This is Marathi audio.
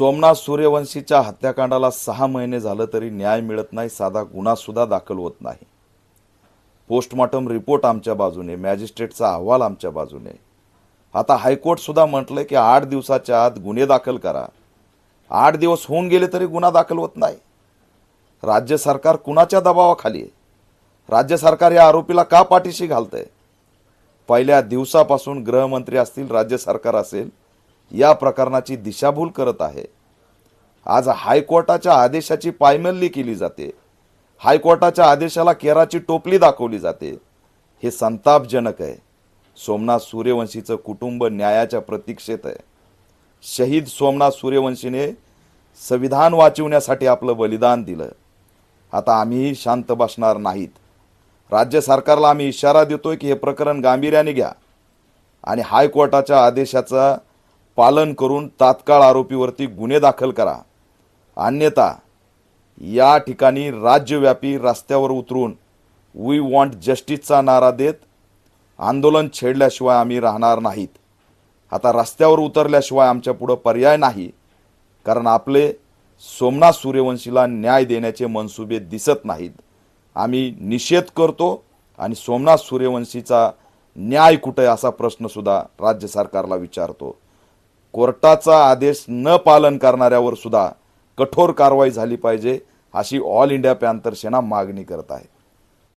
सोमनाथ सूर्यवंशीच्या हत्याकांडाला सहा महिने झालं तरी न्याय मिळत नाही साधा गुन्हासुद्धा दाखल होत नाही. पोस्टमॉर्टम रिपोर्ट आमच्या बाजूने मॅजिस्ट्रेटचा अहवाल आमच्या बाजूने. आता हायकोर्टसुद्धा म्हटलंय की आठ दिवसाच्या आत गुन्हे दाखल करा. आठ दिवस होऊन गेले तरी गुन्हा दाखल होत नाही. राज्य सरकार कुणाच्या दबावाखाली आहे? राज्य सरकार या आरोपीला का पाठीशी घालतंय? पहिल्या दिवसापासून गृहमंत्री असतील राज्य सरकार असेल या प्रकरणाची दिशाभूल करत आहे. आज हायकोर्टाच्या आदेशाची पायमल्ली केली जाते. हायकोर्टाच्या आदेशाला केराची टोपली दाखवली जाते. हे संतापजनक आहे. सोमनाथ सूर्यवंशीचं कुटुंब न्यायाच्या प्रतीक्षेत आहे. शहीद सोमनाथ सूर्यवंशीने संविधान वाचवण्यासाठी आपलं बलिदान दिलं. आता आम्हीही शांत बसणार नाहीत. राज्य सरकारला आम्ही इशारा देतोय की हे प्रकरण गांभीर्याने घ्या. आणि हायकोर्टाच्या आदेशाचा पालन करून तात्काळ आरोपीवरती गुन्हे दाखल करा. अन्यथा या ठिकाणी राज्यव्यापी रस्त्यावर उतरून वी वॉन्ट जस्टिसचा नारा देत आंदोलन छेडल्याशिवाय आम्ही राहणार नाहीत. आता रस्त्यावर उतरल्याशिवाय आमच्या पुढं पर्याय नाही कारण आपले सोमनाथ सूर्यवंशीला न्याय देण्याचे मनसुबे दिसत नाहीत. आम्ही निषेध करतो आणि सोमनाथ सूर्यवंशीचा न्याय कुठे असा प्रश्नसुद्धा राज्य सरकारला विचारतो. कोर्टाचा आदेश न पालन करणाऱ्यावर सुद्धा कठोर कारवाई झाली पाहिजे अशी ऑल इंडिया पॅन्थर सेना मागणी करत आहे.